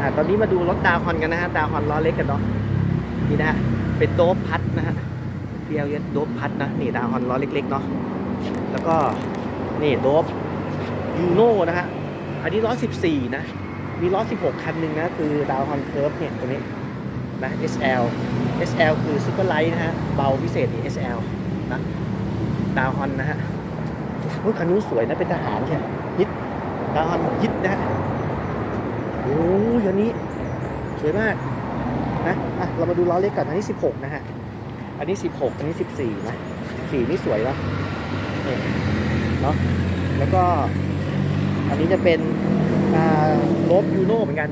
อ่าตอนนี้มาดูรถดาวฮอนกันนะฮะดาวฮอนล้อเล็กกันเนาะนี่นะฮะเป็นโดบพัดนะฮะเพียวเยโดบพัดนะนี่ดาวฮอนล้อเล็กๆเนาะแล้วก็นี่โดบยูโน่นะฮะอันนี้ล้อ14 นะ มีล้อ16 คันหนึ่งนะ คือดาวฮอนเคิร์ฟเนี่ยตัวนี้นะ SL SL คือซูเปอร์ไลท์นะฮะ เบาพิเศษนี่ SL นะดาวฮอนนะฮะคันนู้นสวยนะ เป็นทหารใช่ยิดดาวฮอนยิดนะฮะ โอ้ยอันนี้สวยมากนะอะเรามาดูล้อเล็กก่อนอันนี้ 16 นะฮะ อันนี้ 16 อันนี้ 14 นะ 14 นี่สวยนะนี่เนาะแล้วก็ อันนี้จะเป็นโลบยูโน่เหมือนกัน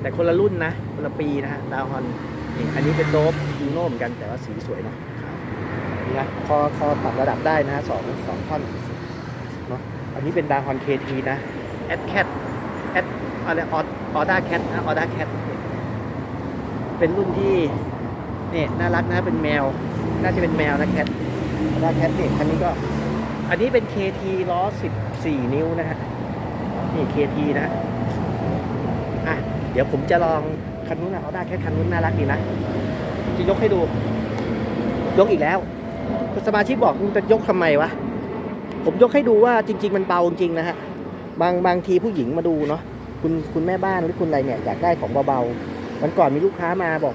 แต่คนละรุ่นนะ คนละปีนะฮะดาวฮอนนี่อันนี้เป็นโลบยูโน่เหมือนกันแต่ว่าสีสวยนะนี่นะคอคอปรับระดับได้นะฮะสองสองท่อนเนาะอันนี้เป็นดาวฮอนเคทีนะแอดแคท อะไรออออด้าแคทนะออด้าแคทเป็นรุ่นที่เนี่ยน่ารักนะเป็นแมว น่าจะเป็นแมวนะแคทออด้าแคทเนี่ยคันนี้ก็ อันนี้เป็น KT ล้อ 14 นิ้วนะฮะนี่ KT นะอะเดี๋ยวผมจะลองคันนู้นนะเอาได้แค่คันนู้นน่ารักดีนะจะยกให้ดู ยกอีกแล้วสมาชิกบอกมึงจะยกทำไมวะ ผมยกให้ดูว่าจริง ๆ มันเบาจริงนะฮะ บางบางทีผู้หญิงมาดูเนาะ คุณคุณแม่บ้านหรือคุณอะไรเนี่ยอยากได้ของเบาๆวันก่อนมีลูกค้ามาบอก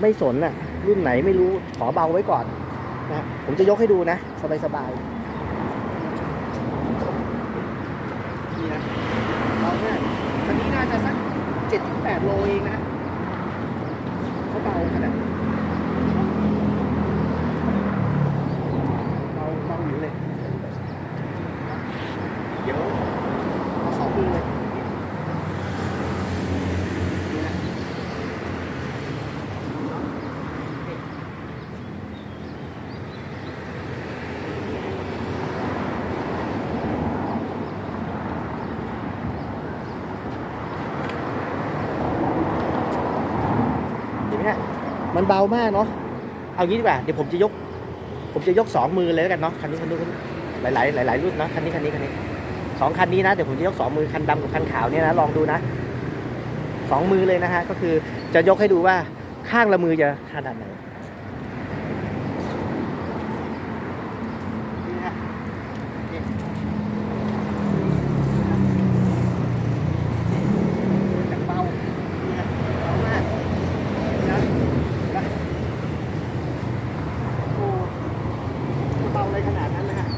ไม่สนอะรุ่นไหนไม่รู้ขอเบาไว้ก่อนนะผมจะยกให้ดูนะ สบายๆนี่นะเราเนี่ยคันนี้น่าจะสักเจ็ดถึงแปดโลเองนะเขาเบาขนาดเบาเบาอยู่เลย เดี๋ยวเอาสองมือเลยนี่นะนี่ เห็นไหมฮะ มันเบามากเนาะเอางี้ดีกว่าเดี๋ยวผมจะยก ผมจะยกสองมือเลยแล้วกันเนาะคันนี้คันนู้นคันนี้หลายหลายรุ่นนะคันนี้คันนี้คันนี้สองคันนี้นะเดี๋ยวผมจะยกสองมือคันดำกับคันขาวเนี่ยนะลองดูนะสองมือเลยนะฮะก็คือจะยกให้ดูว่าข้างละมือจะขนาดไหนนะฮะนี่อย่างเบานี่ฮะเบามาก นะนะโอ้เบาอะไรขนาดนั้นนะฮะ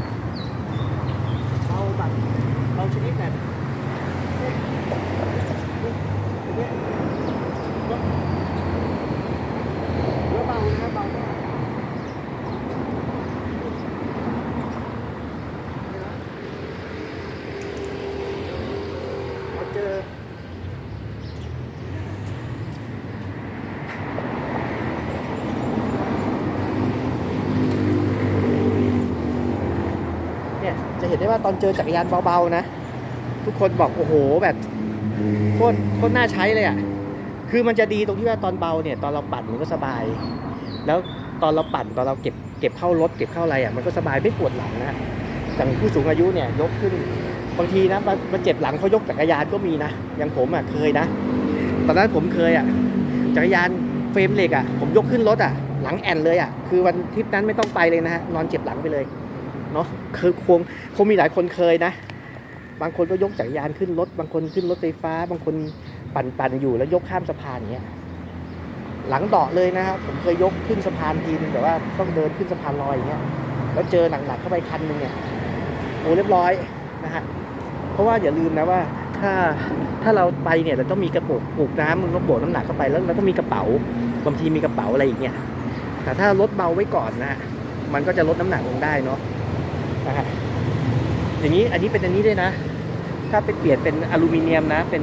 เบาแบบเบาชนิดแบบเนี่ยเนี่ยเยอะเบานะเบามากเราเจอ เนี่ยจะเห็นได้ว่าตอนเจอจักรยานเบาๆนะ ทุกคนบอกโอ้โหแบบโคตรโคตรน่าใช้เลยอะคือมันจะดีตรงที่ว่าตอนเบาเนี่ยตอนเราปั่นมันก็สบาย แล้วตอนเราปั่นตอนเราเก็บเก็บเข้ารถเก็บเข้าอะไรอะมันก็สบายไม่ปวดหลังนะฮะอย่างผู้สูงอายุเนี่ยยกขึ้นบางทีนะมามาเจ็บหลังเขายกจักรยานก็มีนะอย่างผมอะเคยนะ ตอนนั้นผมเคยอะจักรยานเฟรมเหล็กอะผมยกขึ้นรถอะหลังแอนเลยอะคือวันทริปนั้นไม่ต้องไปเลยนะฮะนอนเจ็บหลังไปเลย เนาะคือคงคงมีหลายคนเคยนะ บางคนก็ยกจักรยานขึ้นรถ บางคนขึ้นรถไฟฟ้า บางคนปั่นปั่นอยู่แล้วยกข้ามสะพานอย่างเงี้ยหลังเดาะเลยนะครับผมเคยยกขึ้นสะพานทีนึงแต่ว่าต้องเดินขึ้นสะพานลอยอย่างเงี้ยแล้วเจอหนักๆเข้าไปคันหนึงเนี่ยโอ้เรียบร้อยนะฮะเพราะว่าอย่าลืมนะว่าถ้าถ้าเราไปเนี่ยเราต้องมีกระปุกปุกน้ำมันก็โบกน้ำหนักเข้าไปแล้วเราต้องมีกระเป๋าบางทีมีกระเป๋าอะไรอย่างเงี้ยแต่ถ้ารถเบาไว้ก่อนนะฮะมันก็จะลดน้ำหนักลงได้เนาะ นะฮะอย่างนี้อันนี้เป็นอันนี้ด้วยนะ ถ้าไปเปลี่ยนเป็นอลูมิเนียมนะ เป็น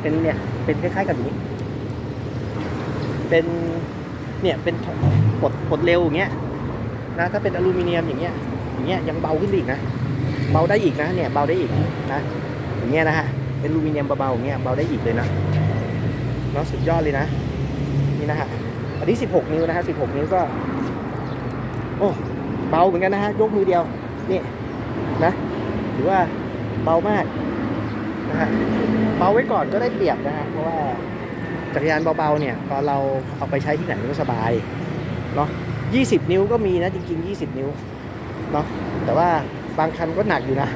เป็นเนี่ยเป็นคล้ายๆกับอย่างนี้ เป็นเนี่ยเป็นปลดปลดเร็วอย่างเงี้ยนะถ้าเป็นอลูมิเนียมอย่างเงี้ยอย่างเงี้ยยังเบาขึ้นอีกนะเบาได้อีกนะเนี่ยเบาได้อีกนะอย่างเงี้ยนะฮะเป็นอลูมิเนียมเบาๆอย่างเงี้ยเบาได้อีกเลยนะเนาะสุดยอดเลยนะนี่นะฮะอันนี้ 16 นิ้วนะฮะ16 นิ้วก็ โอ้เบาเหมือนกันนะฮะยกมือเดียว นี่นะถือว่าเบามากนะฮะเบาไว้ก่อนก็ได้เปรียบนะฮะเพราะว่าจักรยานเบาๆเนี่ยตอนเราเอาไปใช้ที่ไหนก็สบายเนาะ20 นิ้วก็มีนะจริง ๆ 20 นิ้วเนาะแต่ว่าบางคันก็หนักอยู่นะ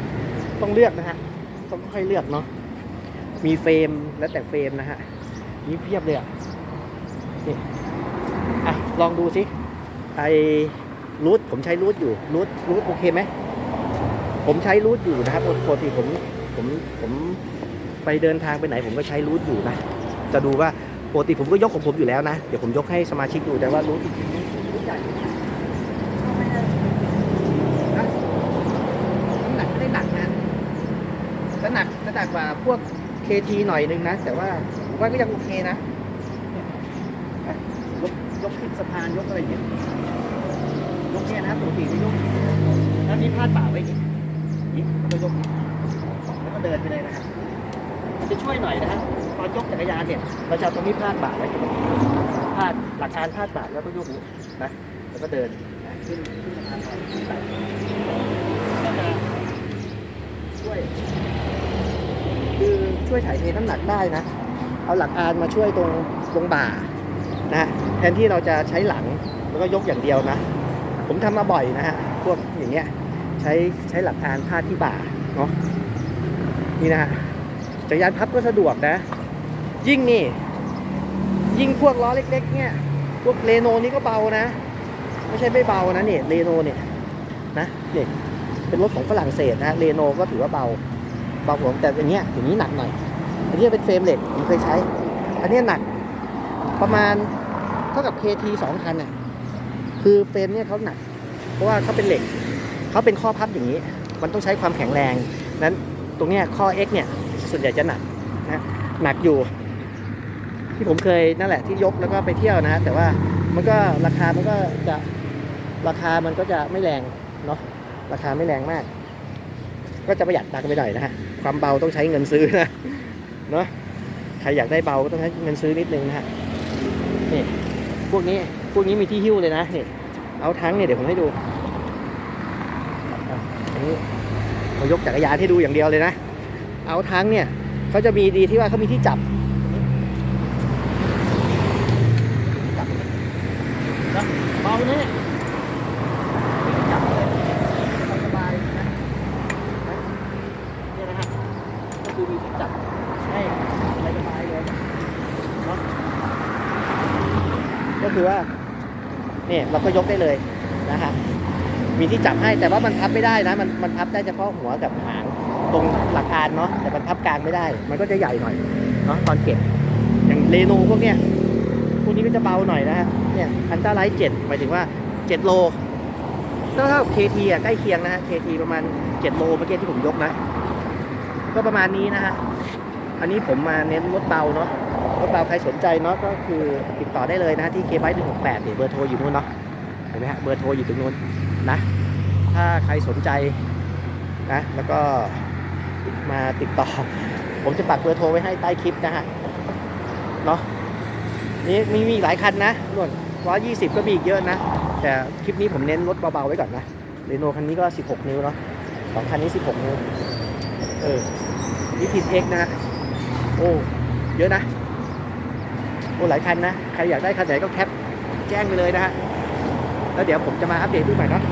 ต้องเลือกนะฮะต้องค่อยเลือกเนาะมีเฟรมแล้วแต่เฟรมนะฮะนี่เพียบเลยอะนี่อะลองดูสิไอ รูทผมใช้รูทอยู่รูทรูทโอเคไหมผมใช้รูทอยู่นะครับปกติผมผมผมไปเดินทางไปไหนผมก็ใช้รูทอยู่นะ จะดูว่าปกติผมก็ยกของผมอยู่แล้วนะ เดี๋ยวผมยกให้สมาชิกดูแต่ว่ารูทจริงๆรูทใหญ่ก็ไม่ได้นะน้ำหนักไม่ได้หนักนะจะหนักจะหนักกว่าพวก KT หน่อยนึงนะ แต่ว่าผมว่าก็ยังโอเคนะเนี่ยอะยกยกขึ้นสะพานยกอะไรอย่างเงี้ย ยกเนี่ยนะครับปกติจะยกแล้วนี่พาดบ่าไว้อย่างงี้อย่างงี้แล้วก็ยกแล้วก็เดินไปเลยนะครับมันจะช่วยหน่อยนะฮะตอนยกจักรยานเนี่ยเราจะเอาตรงนี้พาดบ่าไว้พาดหลักการพาดบ่าแล้วก็ยกนะแล้วก็เดินขึ้นขึ้นสะพานไปขึ้นไปก็จะช่วยคือช่วยถ่ายเทน้ำหนักได้นะ เอาหลักอานมาช่วยตรงตรงบ่านะแทนที่เราจะใช้หลังแล้วก็ยกอย่างเดียวนะ ผมทำมาบ่อยนะฮะ พวกอย่างเงี้ยใช้ใช้หลักอานพาดที่บ่าเนาะนี่นะฮะจักรยานพับก็สะดวกนะ ยิ่งนี่ ยิ่งพวกล้อเล็ก ๆ เนี่ยพวกเรโนนี่ก็เบานะ ไม่ใช่ไม่เบานะเนี่ยเรโนเนี่ยนะเนี่ยเป็นรถของฝรั่งเศสนะเรโนก็ถือว่าเบาเบาหัวแต่อย่างเงี้ยอย่างนี้หนักหน่อยอันนี้เป็นเฟรมเหล็กผมเคยใช้ อันนี้หนักประมาณเท่ากับ KT สองคันน่ะ คือเฟรมเนี่ยเขาหนัก เพราะว่าเขาเป็นเหล็กเขาเป็นข้อพับอย่างนี้ มันต้องใช้ความแข็งแรงนั้นตรงเนี้ยข้อ X เนี่ยส่วนใหญ่จะหนักนะหนักอยู่ ที่ผมเคยนั่นแหละที่ยกแล้วก็ไปเที่ยวนะ แต่ว่ามันก็ราคามันก็จะราคามันก็จะไม่แรงเนาะราคาไม่แรงมาก ก็จะประหยัดตังค์ไปหน่อยนะฮะความเบาต้องใช้เงินซื้อนะเนาะใครอยากได้เบาก็ต้องใช้เงินซื้อนิดนึงนะฮะนี่พวกนี้ พวกนี้มีที่หิ้วเลยนะนี่เอาทั้งเนี่ยเดี๋ยวผมให้ดูอันนี้เรายกจักรยานให้ดูอย่างเดียวเลยนะ เอาทั้งเนี่ยเขาจะมีดีที่ว่าเขามีที่จับเบาเนี่ยจับเลยสบายนะเนี่ยนะฮะก็คือมีที่จับให้สบายเลยเนาะก็คือว่า เนี่ยเราก็ยกได้เลยนะฮะมีที่จับให้แต่ว่ามันพับไม่ได้นะมันมันพับได้เฉพาะหัวกับหางตรงหลักการเนาะแต่มันพับกลางไม่ได้ มันก็จะใหญ่หน่อยเนาะตอนเก็บอย่างเรนูพวกเนี้ยพวกนี้ก็จะเบาหน่อยนะฮะเนี่ยอันต้าไลท์เจ็ดหมายถึงว่าเจ็ดโลถ้าเท่ากับ KT อะใกล้เคียงนะฮะ KT ประมาณเจ็ดโลเมื่อกี้ที่ผมยกนะ ก็ประมาณนี้นะฮะอันนี้ผมมาเน้นรถเบาเนาะ รถเบาใครสนใจเนาะก็คือติดต่อได้เลยนะที่ k b 1 6 8เนี่ยเบอร์โทรอยู่นู้นเนาะเห็นไหมฮะเบอร์โทรอยู่ตรงนู้นนะถ้าใครสนใจนะแล้วก็มาติดต่อ ผมจะปักเบอร์โทรไว้ให้ใต้คลิปนะฮะเนาะนี่มีมีหลายคันนะนู่นร้อยยี่สิบก็มีอีกเยอะนะ แต่คลิปนี้ผมเน้นรถเบาๆไว้ก่อนนะเรโนคันนี้ก็16นิ้วเนาะสองคันนี้16นิ้วเออนี่พิเอ็กนะฮะโอ้เยอะนะ โอ้หลายคันนะ ใครอยากได้คันไหนก็แคปแจ้งไปเลยนะฮะ แล้วเดี๋ยวผมจะมาอัปเดตดูใหม่เนาะ